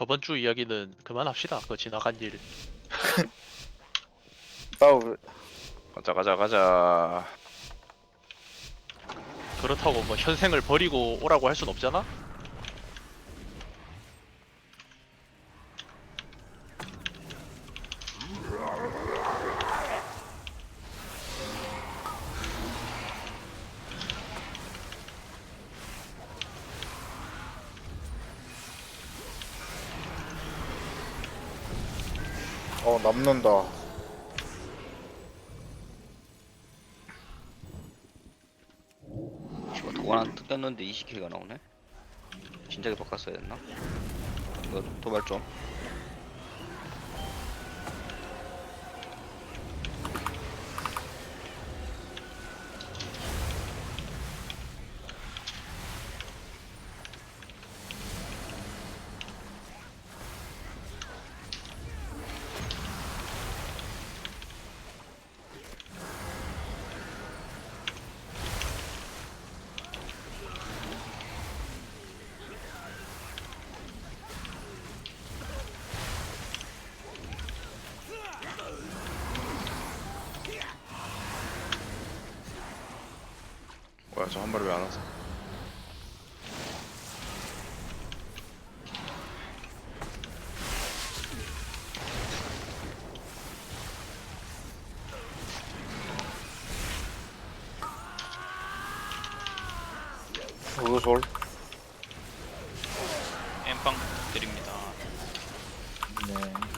저번 주 이야기는 그만합시다. 그 지나간 일. 싸우 가자 가자 가자 그렇다고 뭐 현생을 버리고 오라고 할 순 없잖아. 어 남는다. 씨발 도관 안 뜯겼는데 20킬가 나오네 진작에 바꿨어야 됐나? 이거 도발 좀 저 한 마리 왜 안 와서 우솔. 엠빵 드립니다. 네.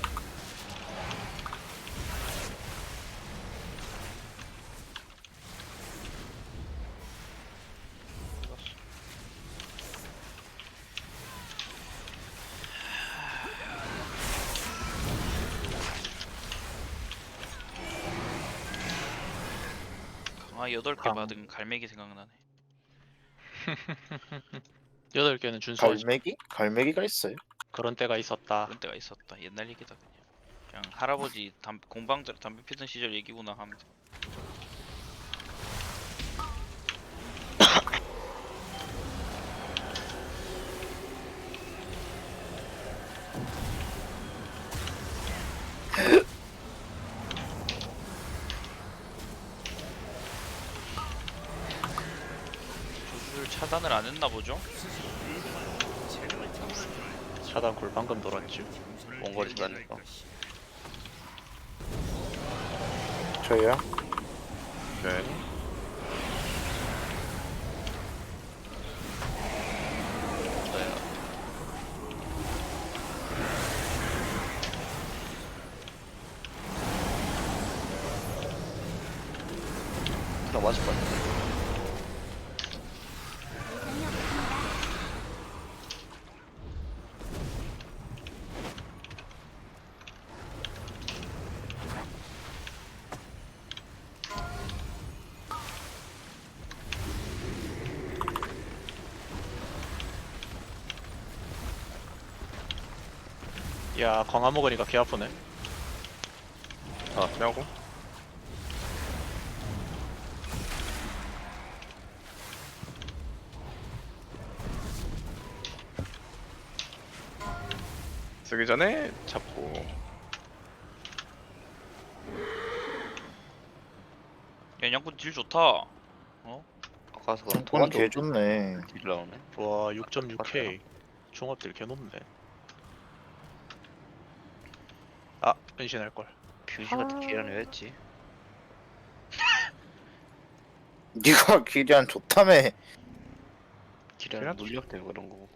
여덟 개 강. 받은 갈매기 생각나네. 여덟 개는 준수 갈매기? 갈매기가 있어요? 그런 때가 있었다. 그런 때가 있었다. 옛날 얘기다 그냥. 그냥 할아버지 담, 공방들 담배 피던 시절 얘기구나 하면 돼. 조술 차단을 안 했나 보죠? 차단 굴 방금 돌았지. 원거리 차단했어 저요? 오 야 광화 먹으니까 개 아프네. 아 피하고 쓰기 전에 잡고 연양군 딜 좋다. 아까서 그럼 돈 도관도 개 좋네. 딜 나오네 와 6.6K 종합들 개 높네. 아 변신할 걸. 퓨지 같은 기란 왜 했지? 네가 기리안 좋다며. 기란 기란 물력 때문에 그런 거고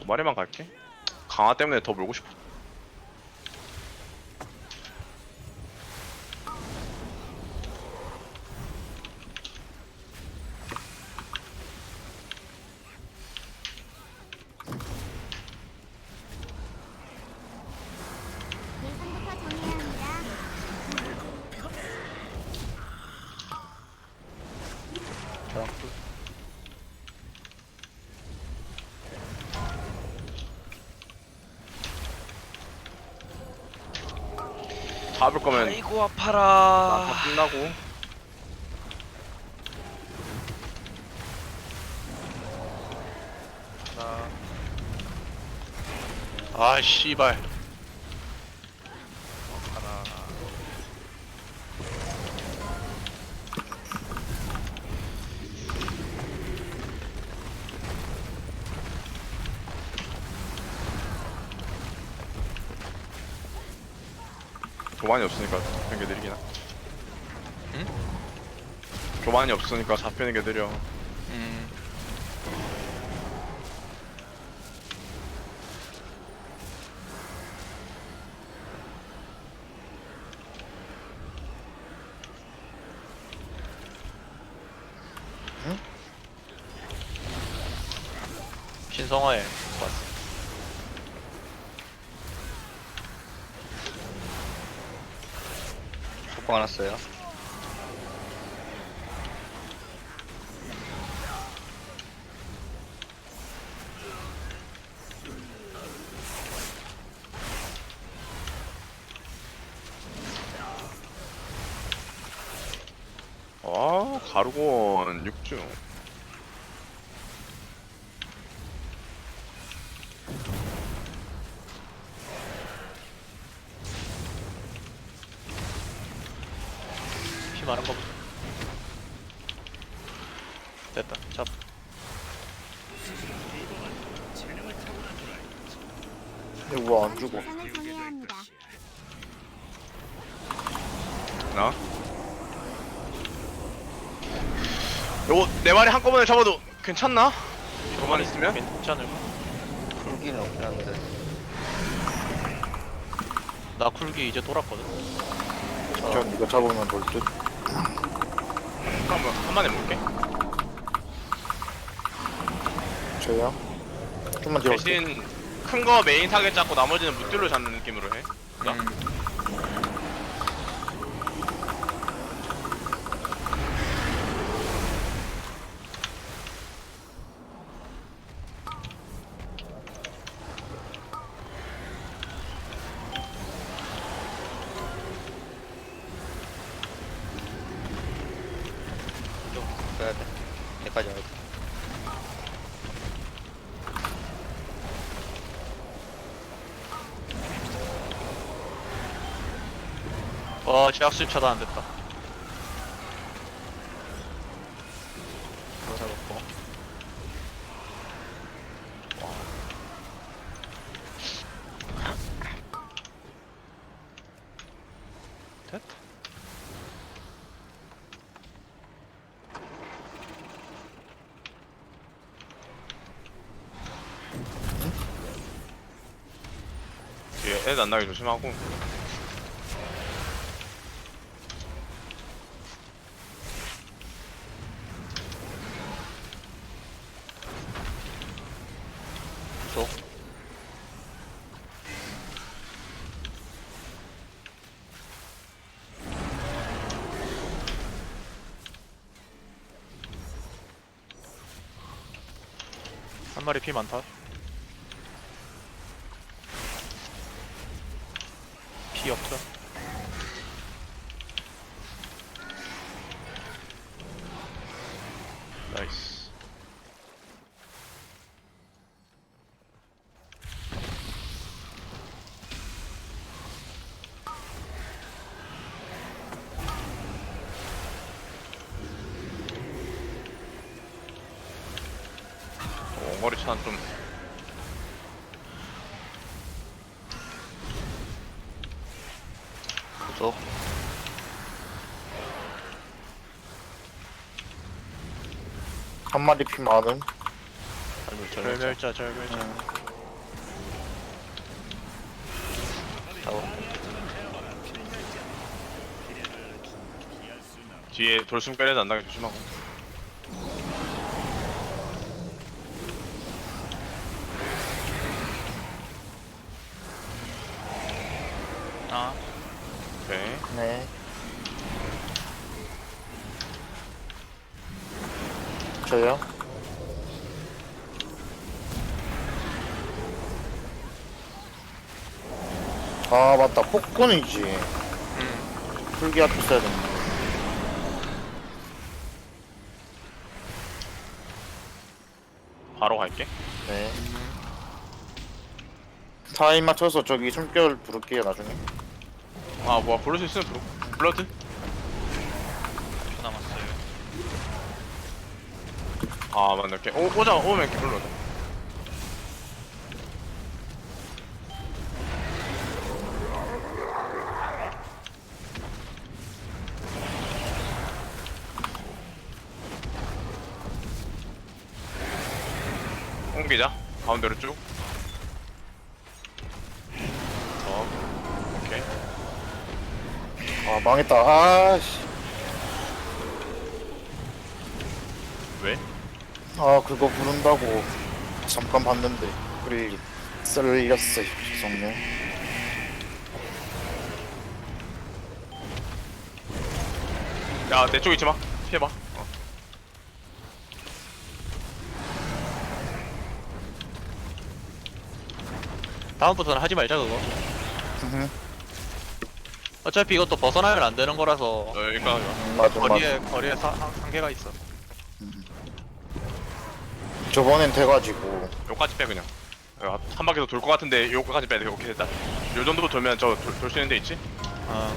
두 마리만 갈게 강화 때문에 더 물고 싶어 예상부터 정해야 합니다. 저랑 굴. 잡을 거면 아이고 아파라. 다 끝나고. 아 씨발. 교만이 없으니까 잡히는 게 느리긴 하. 응? 교만이 없으니까 잡히는 게 느려. 음. 응? 신성화에 왔어. 안왔어요 아 가루곤 6중. 피 많은 거 보자. 됐다. 잡. 이거 왜안 죽어? 대상을 정해야 합니다. 나? 요거 네 마리 한꺼번에 잡아도 괜찮나? 교만 있으면? 괜찮을까? 풀기는 없긴 한데 나 쿨기 이제 돌았거든. 전 이거 잡으면 될 듯. 한번 한 번에 볼게. 저요? 좀만 뒤로 갈게요. 대신 큰 거 메인 타겟 잡고 나머지는 무딜로 잡는 느낌으로 해. 나? 빼야 돼 돼 어, 제약 수입 차단 안 됐다. 애들 안 나게 조심하고. 속한 마리 피 많다. 없어. 나이스. 원거리 차는 좀 속 한 마리 피 많음. 절멸자, 절멸자. 타워 뒤에 돌숨 깔려도 안 나게 조심하고. 아 오케이. 네. 저요? 아 맞다 폭군이지 음. 풀기 앞에 써야 된다 바로 갈게. 네. 타임 맞춰서 저기 숨결 부를게요 나중에. 아 뭐야 부를 수 있으면 부르. 블러드? 10초 남았어요. 아 맞네. 이렇게 오 오자 오면 이렇게 불러줘. 가운데로 쭉. 어. 오케이. 아 망했다. 아씨. 왜? 아 그거 부른다고 잠깐 봤는데 우리 썰렸어요. 죄송해요. 야, 내 쪽 있지 마. 피해봐. 다음부터는 하지 말자 그거 음, 어차피 이것도 벗어나면 안 되는 거라서 어, 그러니까 맞아 거리에 맞아. 거리에 사, 한, 한계가 있어 저번엔 돼가지고 요까지 빼 그냥. 야, 한 바퀴 더돌것 같은데 요까지 빼야 돼. 오케이 됐다. 요 정도 돌면 저 돌 수 있는 데 있지? 어.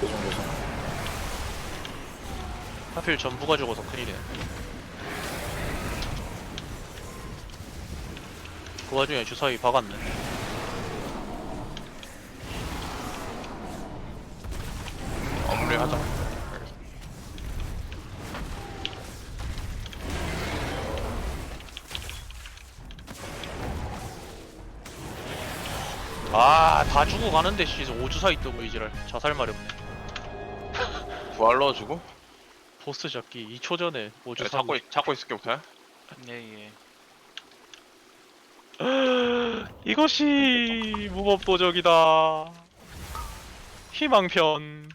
죄송. 하필 전부가 죽어서 큰일이네 그 와중에 주사위 박았네 마무리 하자. 아다 죽어가는데 씨 5주사위 뜨고 이지랄 자살 마렵네 부활 넣어주고. 보스 잡기 2초 전에 야, 5주사위 잡고 있- 잡고 있을게 부터. 예, 예. 이것이 무법도적이다 희망편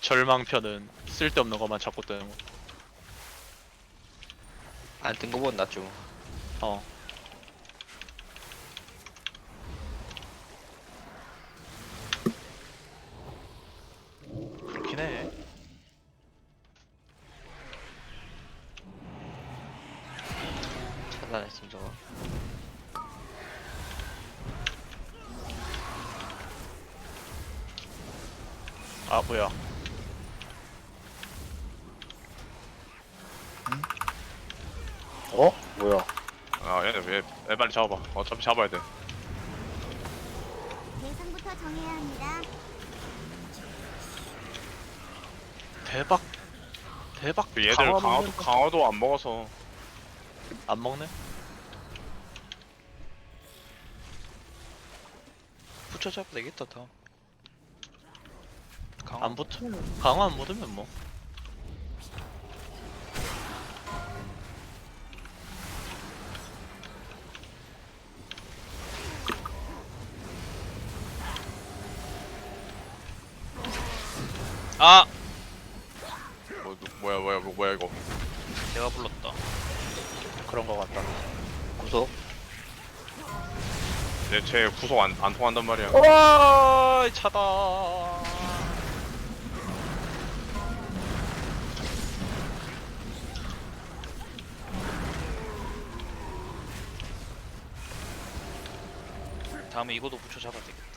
절망편은 쓸데없는 것만 찾고 뜨는 거 안 뜬 거보다 낫죠. 어. 그렇긴 해. 저거. 아 뭐야? 어? 뭐야? 아 얘네 왜, 왜 빨리 잡아봐. 어차피 잡아야 돼. 대상부터 정해야 합니다. 대박. 대박. 그 얘들 강화 강화도. 강화도 안 먹어서 안 먹네? 붙여 잡아도 되겠다 다. 강화 안 붙으면 강화 안 붙으면 뭐. 아 얘쟤 구속 안, 안 통한단 말이야. 와 차다. 다음에 이거도 붙여 잡아야 되겠다.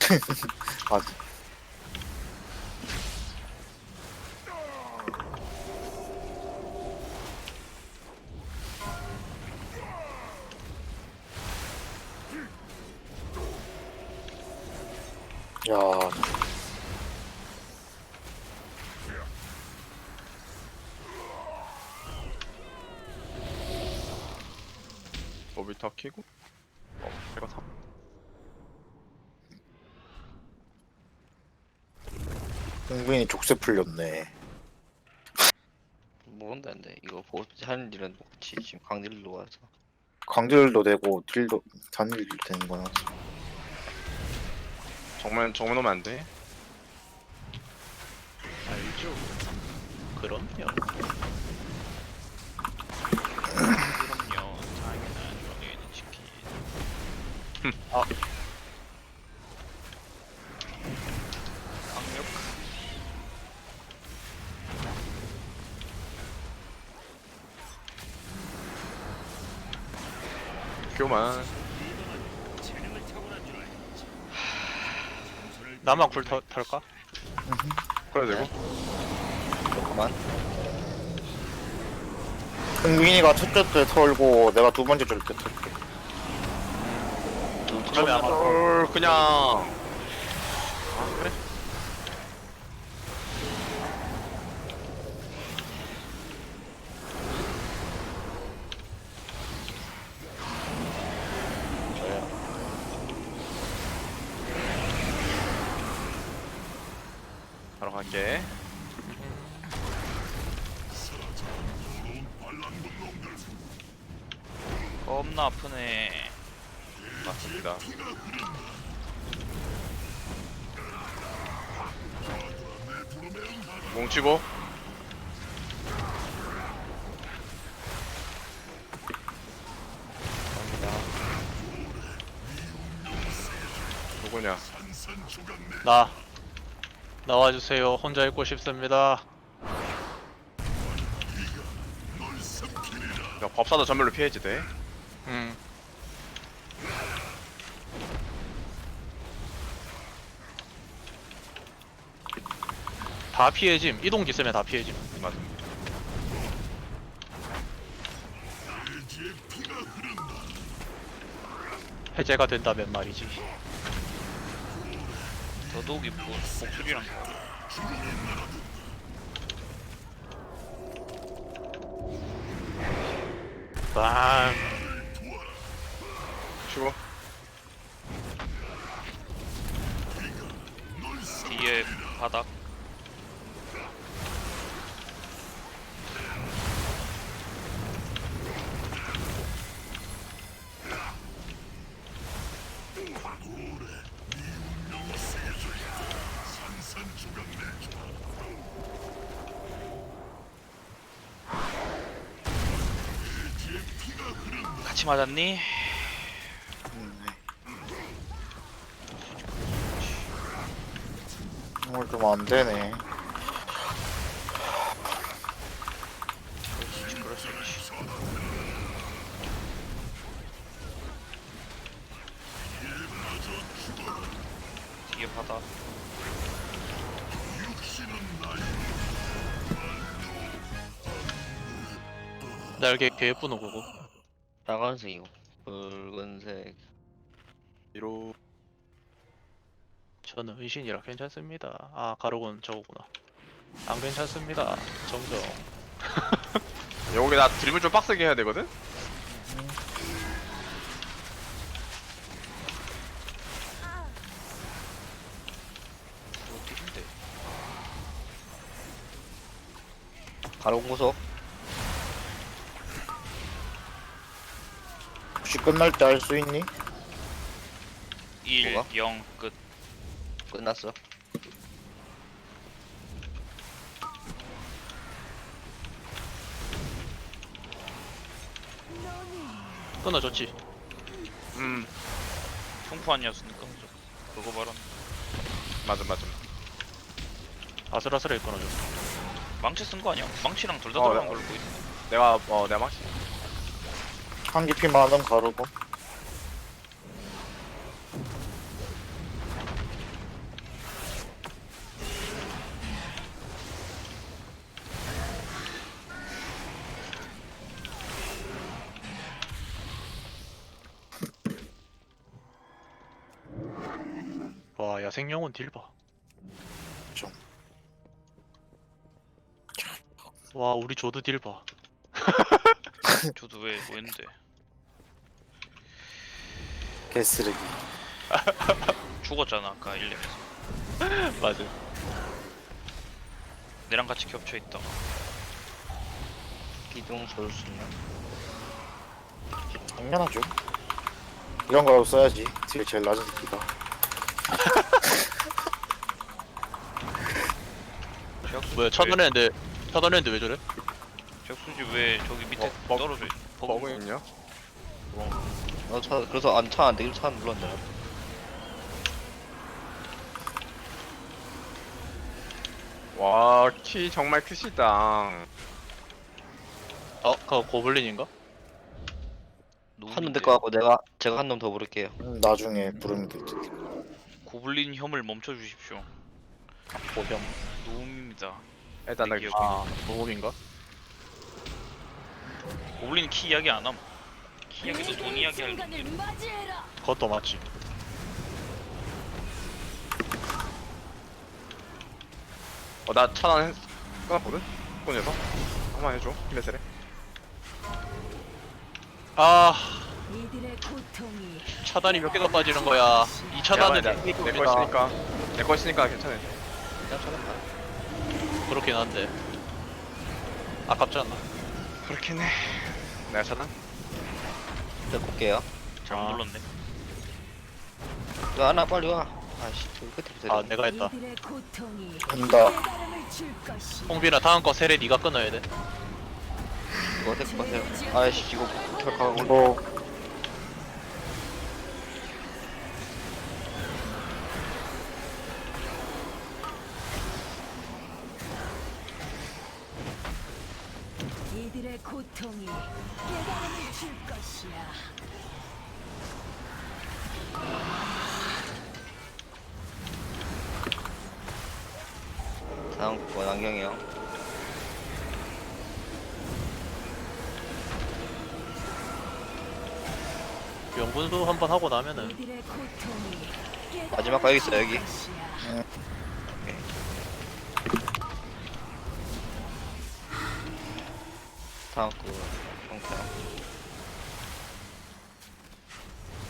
맞아. 야, 모비터 키고. 어, 제가 사. 공빈이 족쇄 풀렸네. 모른다는데 이거 보고 하는 일은 없지 지금 강딜로 와서. 광질도 되고 딜도 단일도 되는 거야. 정말 정면 오면 안 돼. 알죠. 그럼요. 그럼요. 당연한 연예인 치킨. 아. 강력. 교만. 나만 굴 터, 털까? 그래 되고 그만. 흥민이가 첫째 때 털고 내가 두 번째 줄때 털게 그러면 아마 헐 그냥 바로 갈게 겁나 아프네. 맞습니다 뭉치고 누구냐 나 나와주세요. 혼자 있고 싶습니다. 야 법사도 전멸로 피해야지 돼 음. 다 피해짐. 이동기 쓰면 다 피해짐. 맞습니다 해제가 된다면 말이지. 더더욱 이쁘고 목소리랑. 빵. 치고 뒤에 바닥. 같이 맞았니? 오늘 좀 안 되네. 뒤에. 날개 개 예쁜 오고고. 빨간색이고 붉은색. 뒤로 저는 의신이라 괜찮습니다. 아 가로군 저거구나. 안 괜찮습니다. 정정. 여기 나 드리블 좀 빡세게 해야 되거든? 어디인데? 가로운 구석. 혹시 끝날 때알수 있니? 1, 뭐가? 0, 끝. 끝났어. 끊어졌지. 음 총포 아니었으니까? 그거 바로 맞음 맞음 아슬아슬하게 끊어져. 망치 쓴 거 아니야? 망치랑 둘 다 어, 들어간 네. 걸로 보이네. 내가 어 내가 막시 한 깊이 많은 가루고 와 야생영혼 딜 봐. 좀. 와 우리 조드 딜 봐. 저도 왜 뭐였는데? 개쓰레기 죽었잖아 아까 1렙에서. 맞아. 내랑 같이 겹쳐 있다가. 기둥 솔수냐. 당연하죠 이런 거 써야지 딜 제일 낮은 새끼가 뭐야 차단했는데 차단했는데 왜 저래? 벽수지 왜 저기 밑에 어, 버- 떨어져 있어? 버그 있냐? 어, 차, 그래서 안 차 안 되길 차 눌렀네. 나. 와키 정말 크시다 어 그거 고블린인가? 한놈될거 같고 내가 제가 한 놈 더 부를게요. 음, 나중에 부르면 되지. 고블린 혐을 멈춰 주십시오. 보겸. 노움입니다. 일단 나 기억. 아 노목인가? 고블린 키 이야기 안 함. 키 이야기도 돈 이야기 할. 그것도 맞지. 어, 나 차단 했... 끊었거든? 끊어서 한번 해줘 힘내세래 아 이들의 고통이 차단이 몇 개가 빠지는 거야. 이 차단은 내거 있으니까 내거 있으니까 괜찮아 그렇긴 한데 아깝지 않나? 그렇긴 해 내가 차단? 볼게요. 잘못 아. 눌렀네. 야, 하나 빨리 와. 아씨, 끝에 아. 내가 했다. 이들의 고통이 온다. 깨달음을 줄 것이 홍빈아 다음 거 세례 네가 끊어야 돼. 이거 어떻게 보세요? 아이씨, 이거 결과가 이거 명분수 한번 하고 나면은 마지막 거 여기 있어, 줄 여기. 다음 거 형태.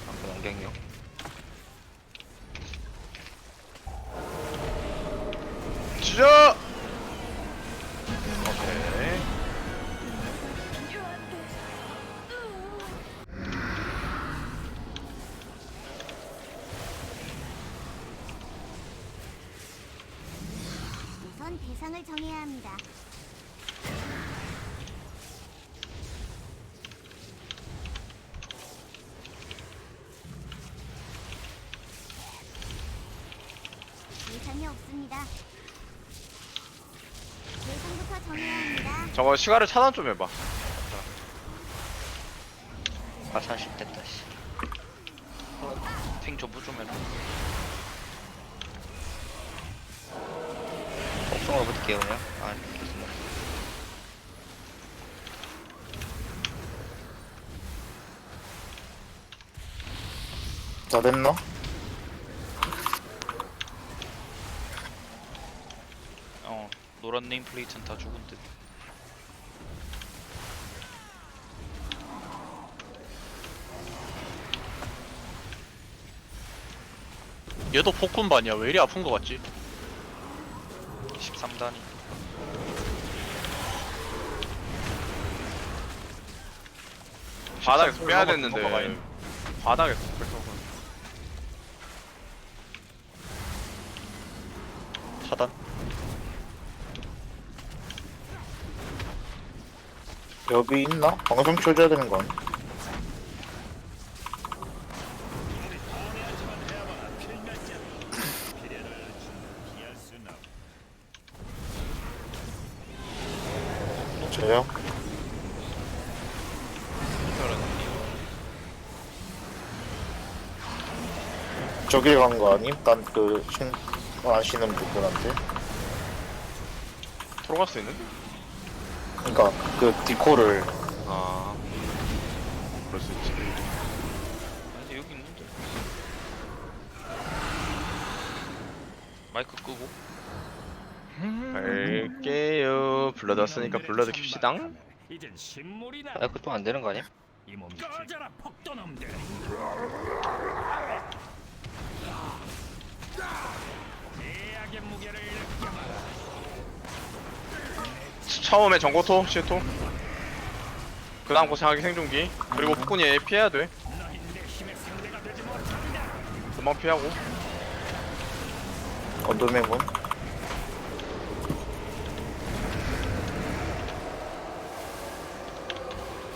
다음 거 안경이요. 지 대상이 없습니다. 대상부터 정해야 합니다. 저거 시가를 차단 좀 해봐 아, 40 됐다, 씨. 탱 전부 좀 해라. 복숭아 붙을게요, 그냥. 아, 됐습니다. 다 됐나? 어 노란 네임 플레이트는 다 죽은 듯. 얘도 폭군반이야. 왜 이리 아픈 거 같지? 13단이. 바닥에서 빼야 됐는데. 바닥에서 그래서 차단. 여기 있나? 방송 켜줘야 되는 거 아니야? 저요? 저길 간 거 아님? 딴그 신 아시는 분들한테? 들어갈 수 있는? 그니까 그 디코를 아 그럴 수 있지 근데 여기 있는데. 마이크 끄고. 갈게요 블러드 왔으니까 블러드 킵시당 이젠. 아, 그거 좀안 되는 거 아니야? 이 몸이 꺼져라 폭도놈들. 제약의 무게를 느껴봐라. 처음에 전고토 시토. 그 다음 고생하기 생존기. 그리고 폭군이 얘 피해야 돼. 금방 피하고. 어둠의 문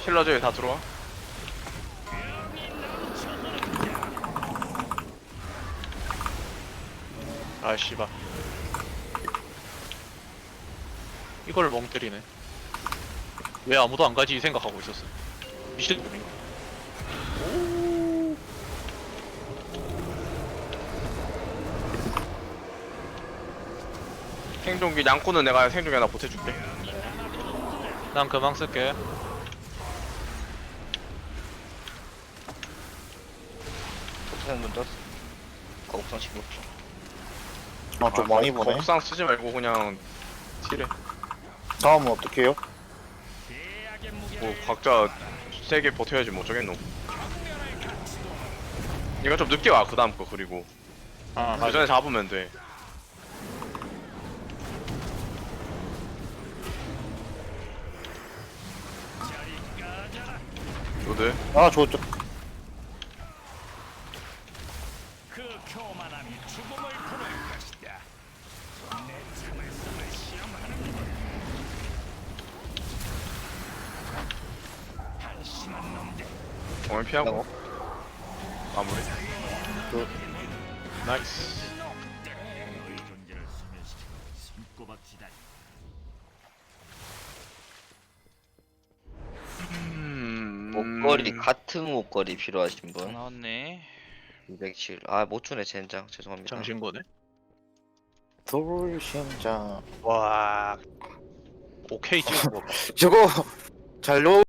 힐러즈 다 들어와. 아 씨발. 이걸 멍때리네. 왜 아무도 안 가지 생각하고 있었어. 미친놈인가? 생존기 양코는 내가 생존기 하나 보태줄게. 난 금방 쓸게. 폭탄 좀 떴어. 거북상 15초. 아, 좀 많이 보네. 옥상 쓰지 말고 그냥 칠해. 다음은 어떻게 해요? 뭐 각자 세개 버텨야지 뭐 어쩌겠노. 이거 좀 늦게 와그 다음 거 그리고. 아, 그 전에 잡으면 돼. 로드 아 저저 그 교만함이 죽음을 부를 것이다. 내 참을성을 시험하는 한심한 놈들. 오늘 피하고 마무리 그- 나이스. 음... 목걸이 같은 목걸이 필요하신 또분 나왔네 207. 아 못 주네 젠장 죄송합니다. 장신거네. 돌심장 와. 오케이 찍은 거. 저거 잘 넣어